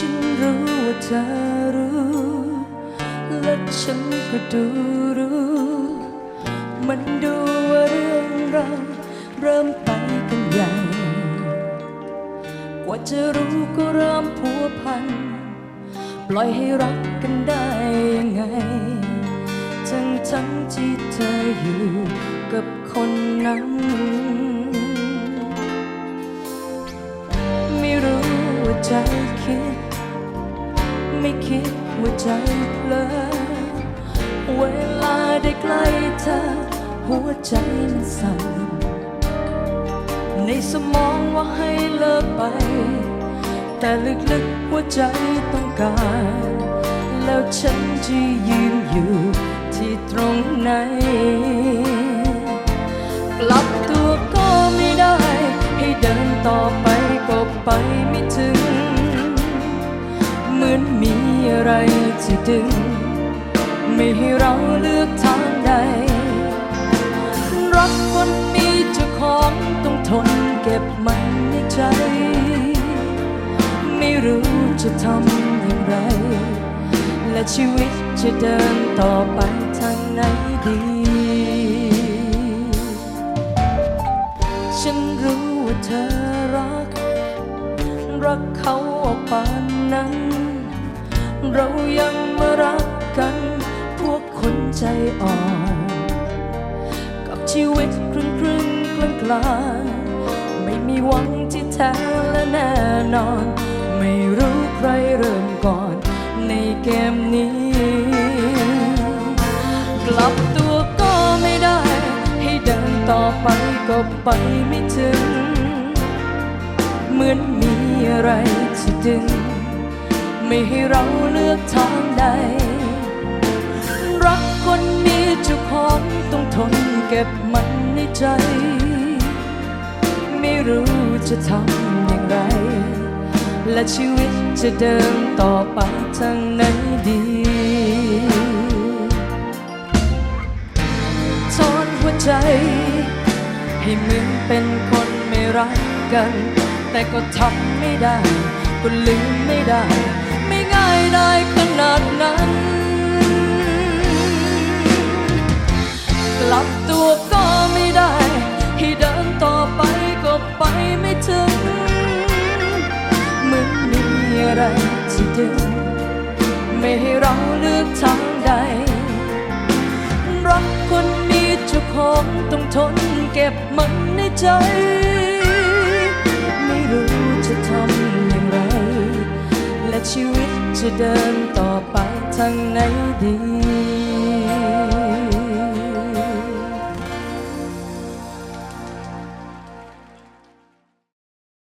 ฉันรู้ว่าเธอรู้ และฉันก็ดูรู้ มันดูว่าเรื่องเราเริ่มไปกันใหญ่ กว่าจะรู้ก็เริ่มพัวพัน ปล่อยให้รักกันได้ยังไง ทั้งทั้งที่เธออยู่กับคนนั้น เพลอเวลาได้ใกล้เธอ หัวใจมันสั่น ในสมองว่าให้เลิกไป แต่ลึกๆหัวใจต้องการ แล้วฉันจะยืนอยู่ที่ตรงไหน อะไรที่ดึง ไม่ให้เราเลือกทางใด รักคนมีเจ้าของต้องทนเก็บมันในใจ ไม่รู้จะทำอย่างไร และชีวิตจะเดินต่อไปทางไหนดี ฉันรู้ว่าเธอรัก รักเขาออกปานนั้น เรายังมารักกัน พวกคนใจอ่อน กับชีวิตครึ่งครึ่งกลางกลางๆไม่มีหวังที่แท้และแน่นอน ไม่รู้ใครเริ่มก่อน ในเกมนี้ กลับตัวก็ไม่ได้ ให้เดินต่อไปก็ไปไม่ถึง เหมือนมีอะไรที่ดึง ไม่ให้เราเลือกทางใด รักคนมีเจ้าของต้องทนเก็บมันในใจ ไม่รู้จะทำอย่างไร และชีวิตจะเดินต่อไปทางไหนดี ทอนหัวใจ ให้เหมือนเป็นคนไม่รักกัน แต่ก็ทำไม่ได้ ก็ลืมไม่ได้ายได้ขนาดนั้น กลับตัวก็ไม่ได้ ให้เดินต่อไปก็ไปไม่ถึงเหมือนมีอะไรที่ดึงไม่ให้เราเลือกทางใด รักคนมีเจ้าของต้องทนเก็บมันในใจ ไม่รู้จะทำ จะเดินต่อไปทางไหนดี